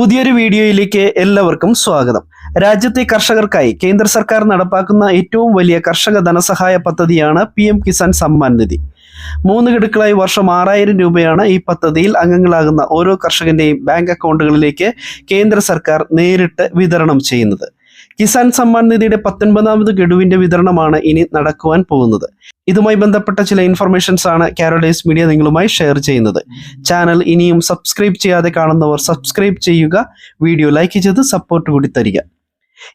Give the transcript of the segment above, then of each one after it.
പുതിയൊരു വീഡിയോയിലേക്ക് എല്ലാവർക്കും സ്വാഗതം. രാജ്യത്തെ കർഷകർക്കായി കേന്ദ്ര സർക്കാർ നടപ്പാക്കുന്ന ഏറ്റവും വലിയ കർഷക ധനസഹായ പദ്ധതിയാണ് പി എം കിസാൻ സമ്മാൻ നിധി. മൂന്ന് ഗഡുക്കളായി വർഷം ആറായിരം രൂപയാണ് ഈ പദ്ധതിയിൽ അംഗങ്ങളാകുന്ന ഓരോ കർഷകന്റെയും ബാങ്ക് അക്കൗണ്ടുകളിലേക്ക് കേന്ദ്ര സർക്കാർ നേരിട്ട് വിതരണം ചെയ്യുന്നത്. കിസാൻ സമ്മാൻ നിധിയുടെ പത്തൊൻപതാമത് ഗഡുവിന്റെ വിതരണമാണ് ഇനി നടക്കുവാൻ പോകുന്നത്. ഇതുമായി ബന്ധപ്പെട്ട ചില ഇൻഫർമേഷൻസ് ആണ് കാരോഡേസ് മീഡിയ നിങ്ങളുമായി ഷെയർ ചെയ്യുന്നത്. ചാനൽ ഇനിയും സബ്സ്ക്രൈബ് ചെയ്യാതെ കാണുന്നവർ സബ്സ്ക്രൈബ് ചെയ്യുക. വീഡിയോ ലൈക്ക് ചെയ്ത് സപ്പോർട്ട് കൂടി തരിക.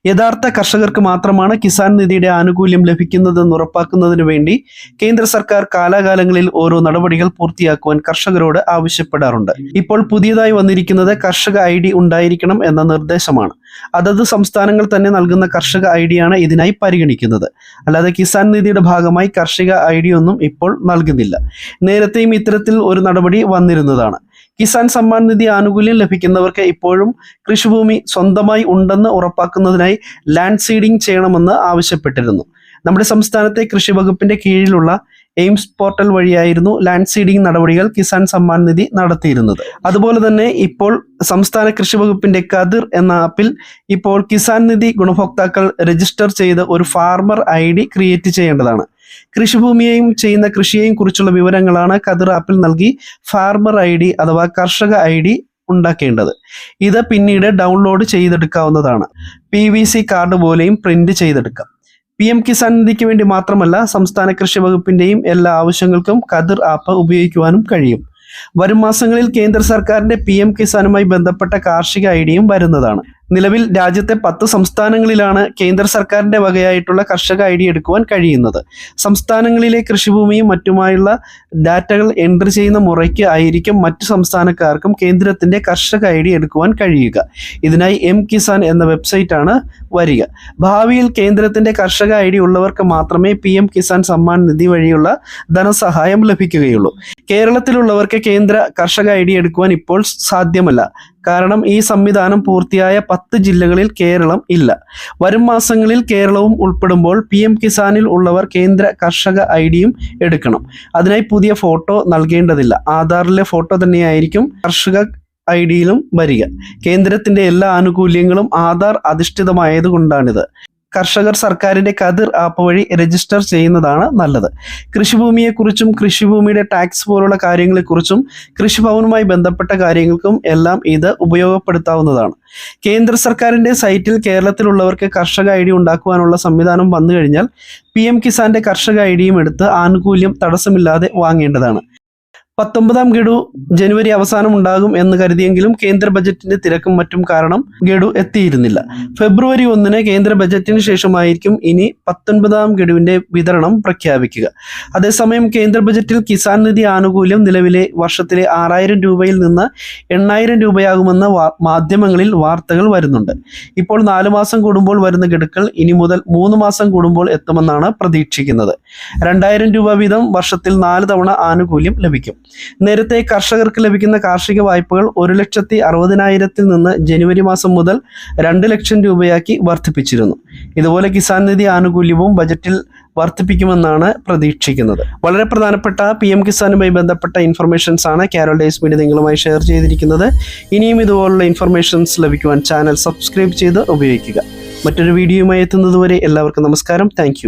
യഥാർത്ഥ കർഷകർക്ക് മാത്രമാണ് കിസാൻ നിധിയുടെ ആനുകൂല്യം ലഭിക്കുന്നതെന്ന് ഉറപ്പാക്കുന്നതിന് വേണ്ടി കേന്ദ്ര സർക്കാർ കാലാകാലങ്ങളിൽ ഓരോ നടപടികൾ പൂർത്തിയാക്കുവാൻ കർഷകരോട് ആവശ്യപ്പെടാറുണ്ട്. ഇപ്പോൾ പുതിയതായി വന്നിരിക്കുന്നത് കർഷക ഐ ഡി ഉണ്ടായിരിക്കണം എന്ന നിർദ്ദേശമാണ്. അതത് സംസ്ഥാനങ്ങൾ തന്നെ നൽകുന്ന കർഷക ഐ ഡിയാണ് ഇതിനായി പരിഗണിക്കുന്നത്. അല്ലാതെ കിസാൻ നിധിയുടെ ഭാഗമായി കർഷക ഐ ഡി ഒന്നും ഇപ്പോൾ നൽകുന്നില്ല. നേരത്തെയും ഇത്തരത്തിൽ ഒരു നടപടി വന്നിരുന്നതാണ്. കിസാൻ സമ്മാൻ നിധി ആനുകൂല്യം ലഭിക്കുന്നവർക്ക് ഇപ്പോഴും കൃഷിഭൂമി സ്വന്തമായി ഉണ്ടെന്ന് ഉറപ്പാക്കുന്നതിനായി ലാൻഡ് സീഡിംഗ് ചെയ്യണമെന്ന് ആവശ്യപ്പെട്ടിരുന്നു. നമ്മുടെ സംസ്ഥാനത്തെ കൃഷി വകുപ്പിന്റെ കീഴിലുള്ള എയിംസ് പോർട്ടൽ വഴിയായിരുന്നു ലാൻഡ് സീഡിംഗ് നടപടികൾ കിസാൻ സമ്മാൻ നിധി നടത്തിയിരുന്നത്. അതുപോലെ തന്നെ ഇപ്പോൾ സംസ്ഥാന കൃഷി വകുപ്പിന്റെ കതിർ എന്ന ആപ്പിൽ ഇപ്പോൾ കിസാൻ നിധി ഗുണഭോക്താക്കൾ രജിസ്റ്റർ ചെയ്ത് ഒരു ഫാർമർ ഐ ക്രിയേറ്റ് ചെയ്യേണ്ടതാണ്. കൃഷിഭൂമിയെയും ചെയ്യുന്ന കൃഷിയെയും കുറിച്ചുള്ള വിവരങ്ങളാണ് കതിർ ആപ്പിൽ നൽകി ഫാർമർ ഐ ഡി അഥവാ കർഷക ഐ ഡി ഉണ്ടാക്കേണ്ടത്. ഇത് പിന്നീട് ഡൗൺലോഡ് ചെയ്തെടുക്കാവുന്നതാണ്. പി വി സി കാർഡ് പോലെയും പ്രിന്റ് ചെയ്തെടുക്കാം. പി എം കിസാൻ നിധിക്ക് വേണ്ടി മാത്രമല്ല സംസ്ഥാന കൃഷി വകുപ്പിന്റെയും എല്ലാ ആവശ്യങ്ങൾക്കും കതിർ ആപ്പ് ഉപയോഗിക്കുവാനും കഴിയും. വരും മാസങ്ങളിൽ കേന്ദ്ര സർക്കാരിന്റെ പി എം കിസാനുമായി ബന്ധപ്പെട്ട കാർഷിക ഐഡിയും വരുന്നതാണ്. നിലവിൽ രാജ്യത്തെ പത്ത് സംസ്ഥാനങ്ങളിലാണ് കേന്ദ്ര സർക്കാരിന്റെ വകയായിട്ടുള്ള കർഷക ഐ ഡി എടുക്കുവാൻ കഴിയുന്നത്. സംസ്ഥാനങ്ങളിലെ കൃഷിഭൂമിയും മറ്റുമായുള്ള ഡാറ്റകൾ എൻട്രി ചെയ്യുന്ന മുറയ്ക്ക് ആയിരിക്കും മറ്റു സംസ്ഥാനക്കാർക്കും കേന്ദ്രത്തിന്റെ കർഷക ഐ ഡി എടുക്കുവാൻ കഴിയുക. ഇതിനായി എം കിസാൻ എന്ന വെബ്സൈറ്റ് ആണ് വരിക. ഭാവിയിൽ കേന്ദ്രത്തിന്റെ കർഷക ഐ ഡി ഉള്ളവർക്ക് മാത്രമേ പി എം കിസാൻ സമ്മാൻ നിധി വഴിയുള്ള ധനസഹായം ലഭിക്കുകയുള്ളൂ. കേരളത്തിലുള്ളവർക്ക് കേന്ദ്ര കർഷക ഐ ഡി എടുക്കുവാൻ ഇപ്പോൾ സാധ്യമല്ല. കാരണം ഈ സംവിധാനം പൂർത്തിയായ പത്ത് ജില്ലകളിൽ കേരളം ഇല്ല. വരും മാസങ്ങളിൽ കേരളവും ഉൾപ്പെടുമ്പോൾ പി എം കിസാനിൽ ഉള്ളവർ കേന്ദ്ര കർഷക ഐ ഡിയും എടുക്കണം. അതിനായി പുതിയ ഫോട്ടോ നൽകേണ്ടതില്ല. ആധാറിലെ ഫോട്ടോ തന്നെയായിരിക്കും കർഷക ഐ ഡിയിലും വരിക. കേന്ദ്രത്തിന്റെ എല്ലാ ആനുകൂല്യങ്ങളും ആധാർ അധിഷ്ഠിതമായതുകൊണ്ടാണിത്. കർഷകർ സർക്കാരിന്റെ കതിർ ആപ്പ് വഴി രജിസ്റ്റർ ചെയ്യുന്നതാണ് നല്ലത്. കൃഷിഭൂമിയെക്കുറിച്ചും കൃഷിഭൂമിയുടെ ടാക്സ് പോലുള്ള കാര്യങ്ങളെക്കുറിച്ചും കൃഷിഭവനുമായി ബന്ധപ്പെട്ട കാര്യങ്ങൾക്കും എല്ലാം ഇത് ഉപയോഗപ്പെടുത്താവുന്നതാണ്. കേന്ദ്ര സർക്കാരിന്റെ സൈറ്റിൽ കേരളത്തിലുള്ളവർക്ക് കർഷക ഐ ഡി ഉണ്ടാക്കുവാനുള്ള സംവിധാനം വന്നു കഴിഞ്ഞാൽ പി എം കിസാന്റെ കർഷക ഐ ഡിയും എടുത്ത് ആനുകൂല്യം തടസ്സമില്ലാതെ വാങ്ങേണ്ടതാണ്. പത്തൊമ്പതാം ഗഡു ജനുവരി അവസാനം ഉണ്ടാകും എന്ന് കരുതിയെങ്കിലും കേന്ദ്ര ബജറ്റിന്റെ തിരക്കും മറ്റും കാരണം ഗഡു എത്തിയിരുന്നില്ല. ഫെബ്രുവരി ഒന്നിന് കേന്ദ്ര ബജറ്റിന് ശേഷമായിരിക്കും ഇനി പത്തൊൻപതാം ഗഡുവിന്റെ വിതരണം പ്രഖ്യാപിക്കുക. അതേസമയം കേന്ദ്ര ബജറ്റിൽ കിസാൻ നിധി ആനുകൂല്യം നിലവിലെ വർഷത്തിലെ ആറായിരം രൂപയിൽ നിന്ന് എണ്ണായിരം രൂപയാകുമെന്ന് മാധ്യമങ്ങളിൽ വാർത്തകൾ വരുന്നുണ്ട്. ഇപ്പോൾ നാലു മാസം കൂടുമ്പോൾ വരുന്ന ഗഡുക്കൾ ഇനി മുതൽ മൂന്ന് മാസം കൂടുമ്പോൾ എത്തുമെന്നാണ് പ്രതീക്ഷിക്കുന്നത്. രണ്ടായിരം രൂപ വീതം വർഷത്തിൽ നാല് തവണ ആനുകൂല്യം ലഭിക്കും. നേരത്തെ കർഷകർക്ക് ലഭിക്കുന്ന കാർഷിക വായ്പകൾ ഒരു ലക്ഷത്തി അറുപതിനായിരത്തിൽ നിന്ന് ജനുവരി മാസം മുതൽ രണ്ട് ലക്ഷം രൂപയാക്കി വർദ്ധിപ്പിച്ചിരുന്നു. ഇതുപോലെ കിസാൻ നിധി ആനുകൂല്യവും ബജറ്റിൽ വർദ്ധിപ്പിക്കുമെന്നാണ് പ്രതീക്ഷിക്കുന്നത്. വളരെ പ്രധാനപ്പെട്ട പി എം കിസാനുമായി ബന്ധപ്പെട്ട ഇൻഫർമേഷൻസ് ആണ് കാരോൾ ഡേയ്സ് മീഡിയ നിങ്ങളുമായി ഷെയർ ചെയ്തിരിക്കുന്നത്. ഇനിയും ഇതുപോലുള്ള ഇൻഫർമേഷൻസ് ലഭിക്കുവാൻ ചാനൽ സബ്സ്ക്രൈബ് ചെയ്ത് ഉപയോഗിക്കുക. മറ്റൊരു വീഡിയോയുമായി എത്തുന്നതുവരെ എല്ലാവർക്കും നമസ്കാരം. താങ്ക്